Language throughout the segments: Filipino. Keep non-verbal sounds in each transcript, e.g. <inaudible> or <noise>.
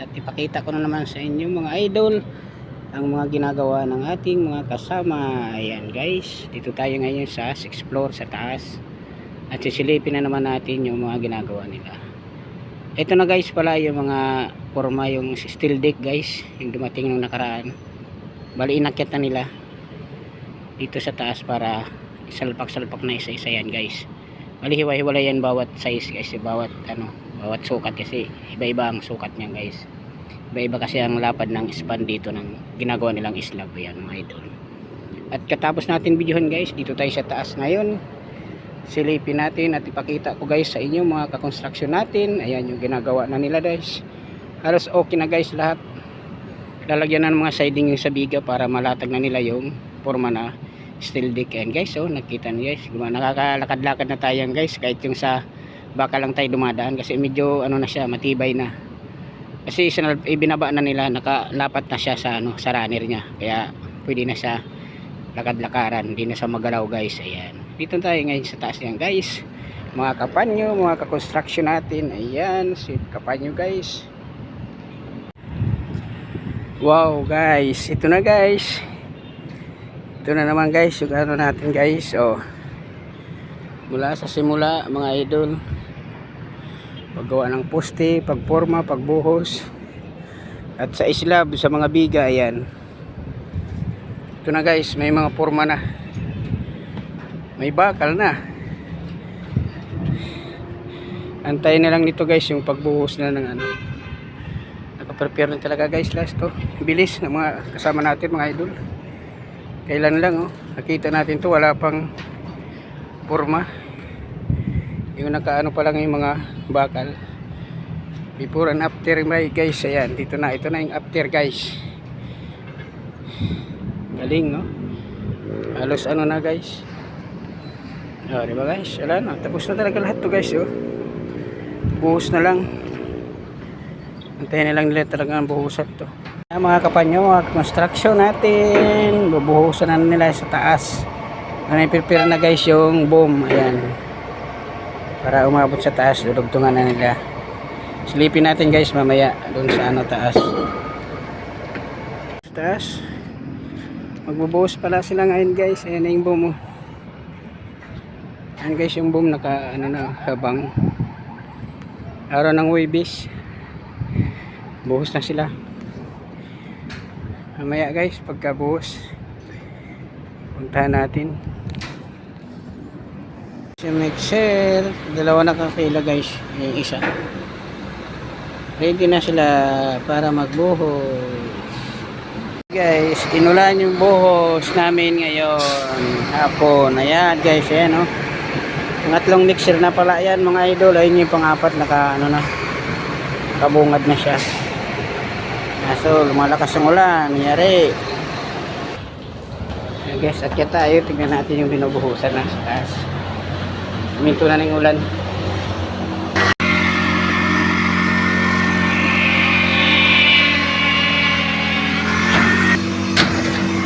at ipakita ko na naman sa inyo mga idol ang mga ginagawa ng ating mga kasama. Ayan guys. Dito tayo ngayon sa 6th floor sa taas. At sisilipin na naman natin yung mga ginagawa nila. Ito na guys pala yung mga forma yung steel deck guys yung dumating nung nakaraan. Bali inakyat na nila dito sa taas para salpak-salpak na isa-isa yan guys. Bali hiwa-hiwalay yan bawat size guys bawat ano bawat sukat kasi iba-iba ang sukat niyan guys. Iba-iba kasi ang lapad ng span dito ng ginagawa nilang slab yan mga idol. At katapos natin videohan guys dito tayo sa taas ngayon. Silipin natin at ipakita ko guys sa inyo mga kakonstruksyon natin. Ayan yung ginagawa na nila guys. Halos okay na guys lahat. Lalagyan na ng mga siding yung sa biga para malatag na nila yung forma na steel deck. Yan guys so nakita niyo guys. Nakakalakad-lakad na tayo guys kahit yung sa baka lang tayo dumadaan kasi medyo ano na siya matibay na. Kasi sinal- ibinaba na nila nakalapat na siya sa ano sa runner niya. Kaya pwede na siya lakad-lakaran hindi na siya magalaw guys. Ayan. Dito tayo ngayon sa taas yan guys. Mga kapanyo mga kakonstruction natin. Ayan si kapanyo guys. Wow guys. Ito na guys. Ito na naman guys yung ano natin guys. Oh. Mula sa simula mga idol paggawa ng poste pagporma pagbuhos. At sa islab sa mga biga ayan. Ito na guys may mga porma na. May bakal na. Antayin na lang nito guys yung pagbuhos na ng ano. Nakaprepare na talaga guys last to bilis ng mga kasama natin mga idol. Kailan lang oh. Nakita natin to wala pang forma yung nakaano pa lang yung mga bakal. Before and after my guys. Ayan dito na. Ito na yung after guys. Galing no? Halos ano na guys. Oh, di ba guys? Wala na. Tapos na talaga lahat to guys oh. Buhos na lang. Antayin na lang nila talaga ang buhusan to. Ayan, mga kapanyo mga construction natin. Bubuhusan na nila sa taas. Ano prepare na guys yung boom? Ayan para umabot sa taas dudugtungan na nila. Silipin natin guys mamaya doon sa ano taas. Sa taas. Magbubuhos pala sila ngayon guys. Ayan na yung boom oh. ayan guys yung boom naka ano na habang araw ng wibis buhos na sila. Mamaya guys pagka buhos puntahan natin si mixer dalawa na kakila guys yung isa. Ready na sila para magbuhos. Guys inulan yung buhos namin ngayon. Hapon. Ayan guys ayan oh. Pangatlong mixer na pala yan mga idol. Ayun yung pangapat naka ano na kabungad na siya. So lumalakas ang ulan. Nangyari. Guys at kita tayo. Tingnan natin yung binubuhusan sa taas minto na ng ulan.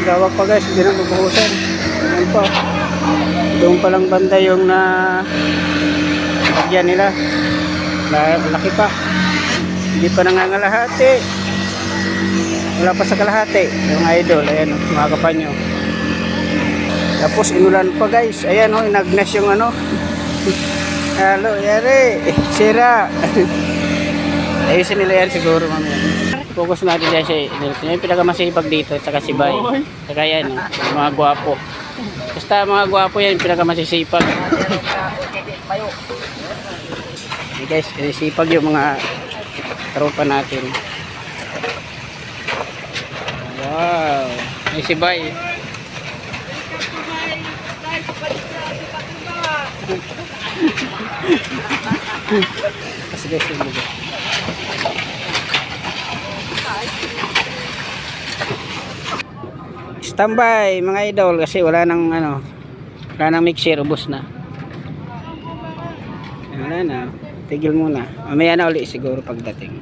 Gawak pa guys. Hindi na mabuhusan ayan pa doon pa lang banda yung na lagyan nila. La- laki pa. Hindi pa nangangalahati. Wala pa sa kalahati yung idol. Ayan mga kapanyo. Tapos inulan pa guys. Ayan o inagnas yung ano halo yari. Sira. Ayusin nila yan siguro mamaya focus natin dyan si Nelson yung pinakamasipag dito tsaka si Bay. Tsaka yan o, yung mga gwapo. Basta mga gwapo yan pinakamasisipag. Okay guys, sipag yung mga tropa natin. Wow, may si Bay. Kasi guys, yung lugar. Standby mga idol kasi wala nang ano, wala nang mixer, ubos na. Wala na. Tigil muna. Mamaya na uli siguro pagdating.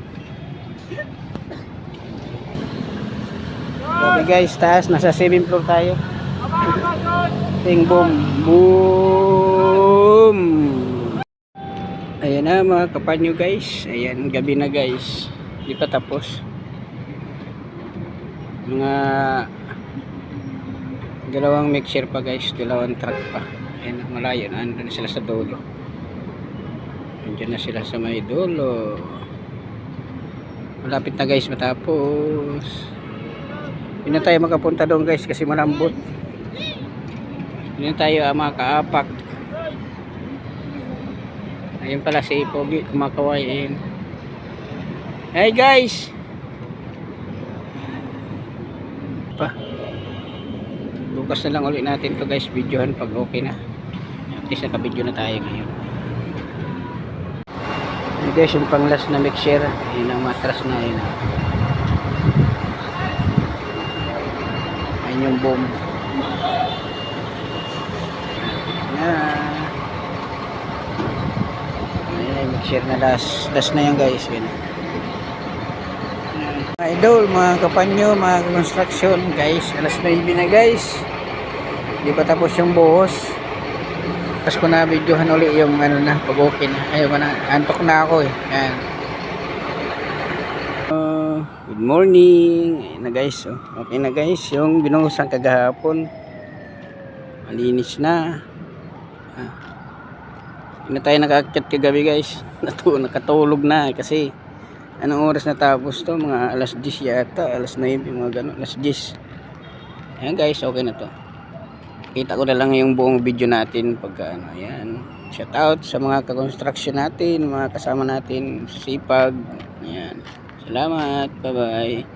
Okay guys, taas. Nasa 7th floor tayo. Ting boom. Boom! Ayan mga kapanyo guys. Ayan, gabi na guys. Hindi pa tapos. Mga dalawang mixer pa guys, dalawang truck pa. Ayun, malayo andun sila sa dulo. Andiyan na sila sa may dulo. Malapit na guys matapos. Hindi tayo makapunta doon guys kasi malambot. Hindi na tayo ah, makaapak. Ayun pala si Pogi kumakawain. Hey guys! Pa. Bukas na lang ulit natin to guys, videohan pag okay na. At least naka-video na tayo ngayon. Hey guys, yung pang last na mixer, yun ang matras na yun. Ayun yung boom. Yan. Mixer na last. Last na yan guys. Yun. Mga idol, mga kapanyo, mga construction guys. Alas 9 na guys. Hindi pa tapos yung buhos. Tapos ko na videohan uli yung ano na, pag okay na. Ayaw ko na, antok na ako eh. Yan. Uh, good morning. Ayan na guys. Oh. Okay na guys. Yung binuhusan kagahapon. Malinis na. Ah. Hindi na tayo nakaakyat kagabi guys. <laughs> Natu nakatulog na kasi anong oras na tapos to? Mga alas 10 yata. Alas 9, mga ganun. Alas 10. Ayan guys, okay na to. Kita ko na lang yung buong video natin pagka ano. Ayan. Shout out sa mga ka-construction natin, mga kasama natin sipag. Ayan. Salamat. Bye-bye.